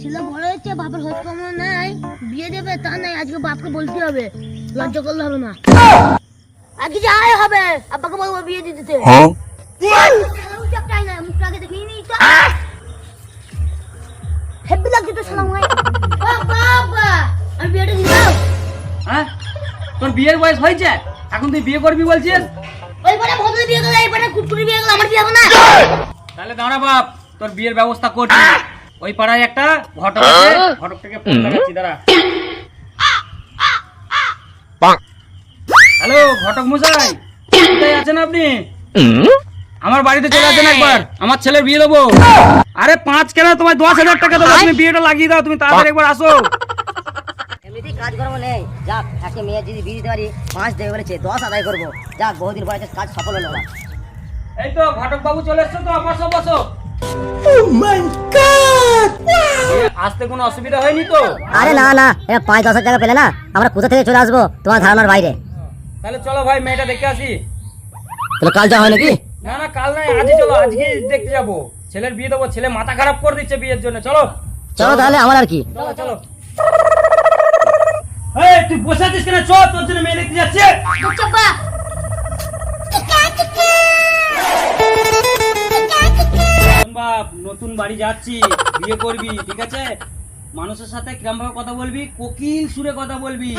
ছেলে বড় হয়েছে বাপের হোস কমন নাই। বিয়ে দেবে তা নাই আজকে বাপকে বলতে হবে। লজ্জা করলে হবে না। আজকে যাই হবে আব্বাকে বলব বিয়ে দিয়ে দিতে মুখটাকে দেখিনি নি তো হেব্বি লাগছে তো সালাম ভাই বাবা আমি বিয়েটা দিলাম। হ্যাঁ? তোর বিয়ের বয়স হয়েছে? এখন তুই বিয়ে করবি বলছিস? ওই পারে ভদ্র বিয়ে এই পারে আমার বিয়ে হবে না। তাহলে দাঁড়া বাপ তোর বিয়ের ব্যবস্থা করছি। ওই পাড়ায় একটা ঘটক আছে ঘটকটাকে ফোন লাগাচ্ছি দাঁড়া। হ্যালো ঘটক মশাই কোথায় আছেন আপনি? আমার বাড়িতে চলে আসেন একবার আমার ছেলের বিয়ে দেবো। আরে পাঁচ কেন তোমার দশ হাজার টাকা দেবো তুমি বিয়েটা লাগিয়ে দাও তুমি তাড়াতাড়ি একবার আসো। এমনিতেই কাজকর্ম নেই। যাক একটা মেয়ে যদি বিয়ে দিতে পারি পাঁচ দেবে বলেছে দশ আদায় করব। যাক বহুদিন পরে কাজ সফল হলো। আমার এই তো ঘটক বাবু চলে এসছো তো বসো বসো। এ, আসতে কোনো অসুবিধা হয়নি তো? আরে না না এটা পাঁচ দশ টাকা পেলে না আমরা কোথা থেকে চলে আসব? তোমার ধারণার বাইরে। তাহলে চলো ভাই মেয়েটা দেখে আসি। তাহলে কাল যা হয় নাকি? না না কাল নাই আজই চলো আজকে দেখতে যাব। ছেলের বিয়ে দেবো ছেলে মাথা খারাপ করে দিচ্ছে বিয়ের জন্য চলো। চলো তাহলে আমার আর কি। চলো চলো। তুই বসে আছিস কেন? চ তোর জন্য মেয়ে দেখতে যাচ্ছে। চাপা বাপ নতুন বাড়ি যাচ্ছি বিয়ে করবি ঠিক আছে? মানুষের সাথে কিরম ভাবে কথা বলবি? কোকিল সুরে কথা বলবি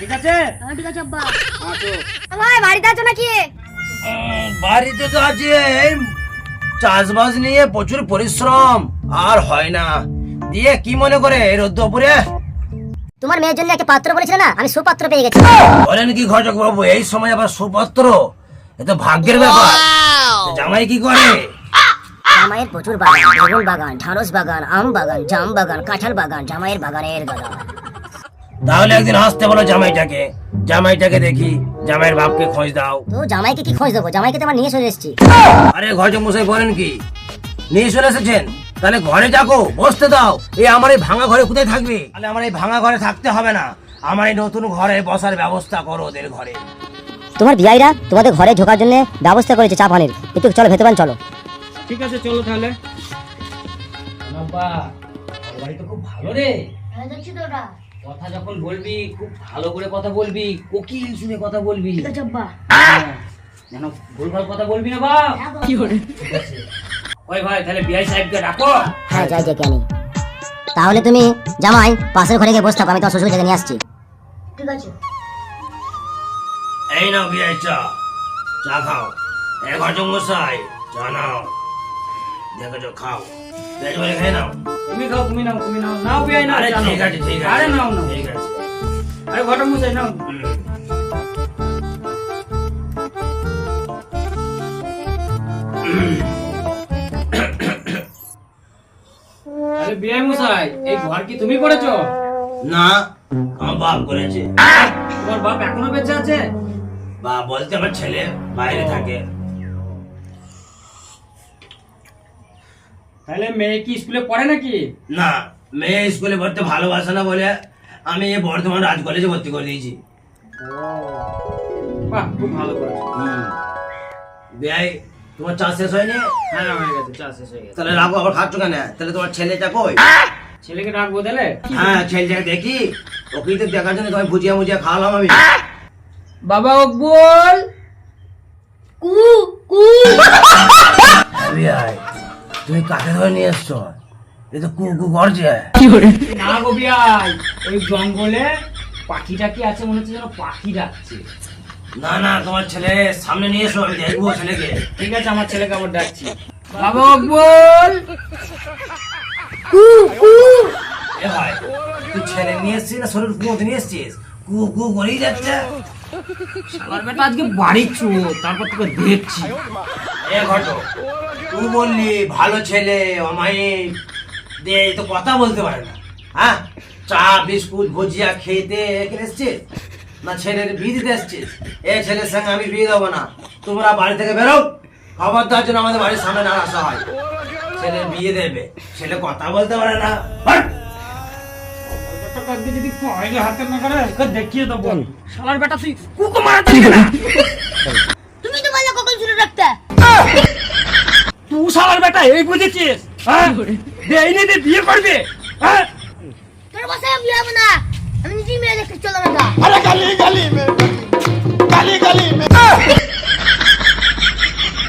ঠিক আছে? হ্যাঁ ঠিক আছে আব্বা। হ্যাঁ তো। ভাই বাড়িতে আছো নাকি? বাড়িতে তো আছে এই চাষবাস নিয়ে প্রচুর পরিশ্রম আর হয় না। দিয়ে কি মনে করে এই রোদ্দপুরে? তোমার মেয়ের জন্য একটা পাত্র বলেছিল না? আমি সুপাত্র পেয়ে গেছি। বলেন কি ঘটক বাবু এই সময় আবার সুপত্র? এ তো ভাগ্যের ব্যাপার। জামাই কি করে? জামাইয়ের প্রচুর বাগান বেগুন বাগান ঢাঁড়স বাগান আম বাগান জাম বাগান কাঁঠাল বাগান জামাইয়ের বাগানের গাদা তাহলে একদিন আসতে বলো জামাইটাকে। জামাইটাকে দেখি জামাইয়ের বাপকে খোঁজ দাও। তো জামাইকে কি খোঁজ দেবো? জামাইকে তো আমার নিয়ে চলে এসেছি। আরে ঘটক মশাই বলেন কি? নিয়ে চলে এসেছেন? তাহলে ঘরে যাকো বসতে দাও। এই আমার এই ভাঙা ঘরে কোথায় থাকবে? তাহলে আমার এই ভাঙা ঘরে থাকতে হবে না। আমার এই নতুন ঘরে বসার ব্যবস্থা করো ওদের ঘরে। তোমার বিয়াইরা তোমাদের ঘরে ঢোকার জন্য ব্যবস্থা করেছে চা পানির। একটু চলো ভেতর চলো। ঠিক আছে চলো তাহলে। বাড়ি তো খুব ভালো রে। হ্যাঁ দেখছি তো ওটা কথা যখন বলবি খুব ভালো করে কথা বলবি কোকিল শুনে কথা বলবি। ঠিক আছে আব্বা। হ্যাঁ, যেন ভুলভাল কথা বলবি না বাপ। কি করে ওই ভাই তাহলে বিআই সাহেবকে ডাকো। হ্যাঁ যাই যাই কেন তাহলে তুমি জামাই পাশের ঘরে গিয়ে বসে থাকো আমি তোমার শ্বশুর থেকে নিয়ে আসছি। ঠিক আছে। এই নাও বিয়াই চা। চা খাও। এ ঘটক মশাই চা নাও। দেখেছ খাও। পেট ভরে খেয়ে নাও তুমি খাও তুমি নাও তুমি নাও। নাও নাও আরে ঠিক আছে ঠিক আছে আরে নাও নাও। ঠিক আছে। আরে ঘটক মশাই নাও। আরে বিআই মশাই এই ঘর কি তুমি করেছ? না আমার বাপ করেছে। তোমার বাপ এখনও বেঁচে আছে? বাপ বলতে আমার ছেলে বাইরে থাকে। তাহলে মেয়ে কি স্কুলে পড়ে নাকি? না মেয়ে স্কুলে পড়তে ভালোবাসে না বলে আমি এই বর্ধমান রাজ কলেজে ভর্তি করে দিয়েছি। বাহ খুব ভালো করেছ। বিয়াই তোমার চাষ শেষ হয়নি? হ্যাঁ হয়ে গেছে চা শেষ হয়ে গেছে। তাহলে রাখো আবার খাচ্ছ কেন? তাহলে তোমার ছেলেটা কই? ছেলেকে ডাকবো তাহলে? হ্যাঁ ছেলেটাকে দেখি। ওকেই তো দেখার জন্য তোমায় ভুজিয়া মুজিয়া খাওয়ালাম আমি। বাবা অকবুল! তুমি কাকে ধরে নিয়ে এসছো? এ তো কু কু করছে না গো বিয়াই ওই জঙ্গলে পাখিটা কি আছে মনে হচ্ছে যেন পাখি ডাকছে। না না তোমার ছেলে সামনে নিয়ে এসো আমি দেখব ছেলেকে। ঠিক আছে আমার ছেলেকে আবার ডাকছি। বাবা অকবুল এ ভাই তুই ছেলে নিয়ে এসছিস না শরীর কুমোতে নিয়ে এসছিস? কু কু করেই যাচ্ছে। শালার বেটা আজকে বাড়ি চো তারপর তোকে দেখছি। এ ঘটো তুই বললি ভালো ছেলে অমায়িক। দে তো কথা বলতে পারে না। হ্যাঁ? চা বিস্কুট ভুজিয়া খেতে এখানে এসছিস না ছেলের বিয়ে দিতে এসছিস এ ছেলের সঙ্গে আমি বিয়ে দেবো না। তোমরা বাড়ি থেকে বেরো খবরদার জন্য আমাদের বাড়ির সামনে না আসা হয়। ছেলে বিয়ে দেবে। ছেলে কথা বলতে পারে না। দেখিয়ে দেবো। শালার বেটা তুই কুকু মারাতে না? তুমি তো বললে কখন শুনে রাখতে উষালার বেটা এই বুঝেছিস? হ্যাঁ? এই নিয়ে বিয়ে করবে। হ্যাঁ? তোর বাসায় বিয়ে হবে না। আমি নিজেই মেয়ে দেখতে চলে গেলাম আরে গালি গালি গালি। গালি